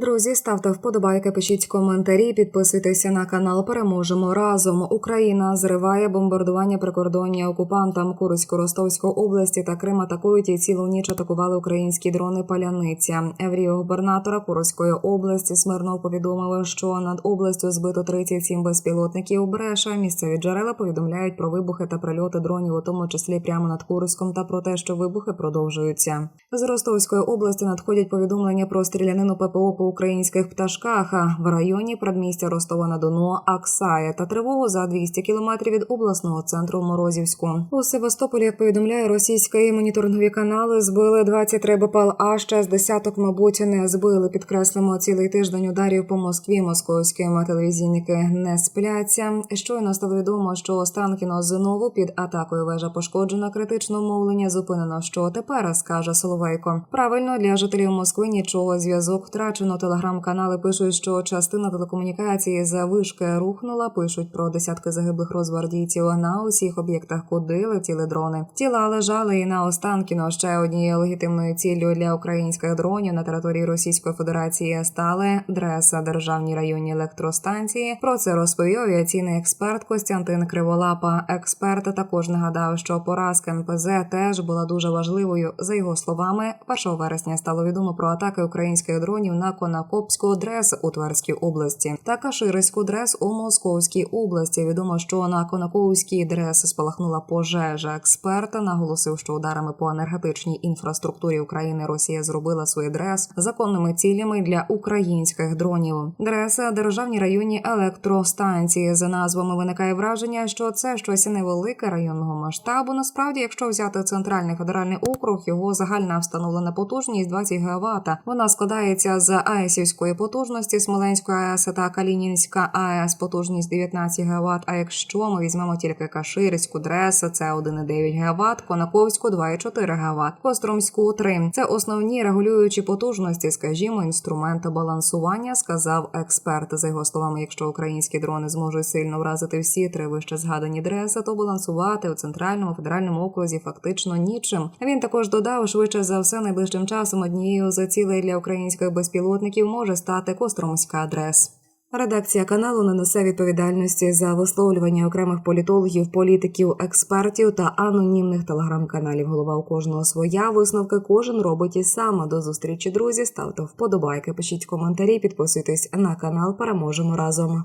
Друзі, ставте вподобайки, пишіть коментарі, підписуйтеся на канал. Переможемо разом. Україна зриває бомбардування прикордоння окупантам Курську Ростовської області та Крим атакують і цілу ніч атакували українські дрони Паляниця. Еврію губернатора Курської області Смирнов повідомили, що над областю збито 37 безпілотників. Бреше місцеві джерела повідомляють про вибухи та прильоти дронів, у тому числі прямо над Курськом, та про те, що вибухи продовжуються. З Ростовської області надходять повідомлення про стрілянину ППО українських пташках в районі предмістя Ростова на Дону, Аксая та тривогу за 200 кілометрів від обласного центру Морозівську. У Севастополі, як повідомляє російські моніторингові канали, збили 23 БПЛА, ще з десяток, мабуть, не збили. Підкреслимо цілий тиждень ударів по Москві. Московські телевізійники не спляться. Щойно стало відомо, що Останкіно знову під атакою вежа пошкоджена. Критично мовлення зупинено. Що тепер скаже Соловейко? Правильно для жителів Москви нічого зв'язок втрачено. Телеграм-канали пишуть, що частина телекомунікації за вишки рухнула. Пишуть про десятки загиблих розвардійців на усіх об'єктах, куди летіли дрони. Тіла лежали і на Останкіно. Ще однією легітимною ціллю для українських дронів на території Російської Федерації стали дреса державні районні електростанції. Про це розповів авіаційний експерт Костянтин Криволапа. Експерт також нагадав, що поразка НПЗ теж була дуже важливою. За його словами, 1 вересня стало відомо про атаки українських дронів на Конакопську дрес у Тверській області та Каширську дрес у Московській області. Відомо, що на Конаковській дрес спалахнула пожежа. Експерт наголосив, що ударами по енергетичній інфраструктурі України Росія зробила свої дрес законними цілями для українських дронів. Дрес державні районні електростанції за назвами виникає враження, що це щось невелике районного масштабу. Насправді, якщо взяти центральний федеральний округ, його загальна встановлена потужність 20 ГВт. Вона складається з АЕСівської потужності, Смоленської АЕС та Калінінська АЕС потужність 19 ГВт. А якщо ми візьмемо тільки Каширську, Дреса, це 1,9 ГВт, Конаковську 2,4 ГВт, Костромську 3. Це основні регулюючі потужності, скажімо, інструменти балансування, сказав експерт. За його словами, якщо українські дрони зможуть сильно вразити всі три вище згадані дреса, то балансувати у центральному федеральному окрузі фактично нічим. Він також додав, швидше за все, найближчим часом однією з цілей для українських безпілотників може стати Костромська адрес. Редакція каналу не несе відповідальності за висловлювання окремих політологів, політиків, експертів та анонімних телеграм-каналів. Голова у кожного своя висновки кожен робить і сам. До зустрічі, друзі. Ставте вподобайки, пишіть коментарі, підписуйтесь на канал. Переможемо разом.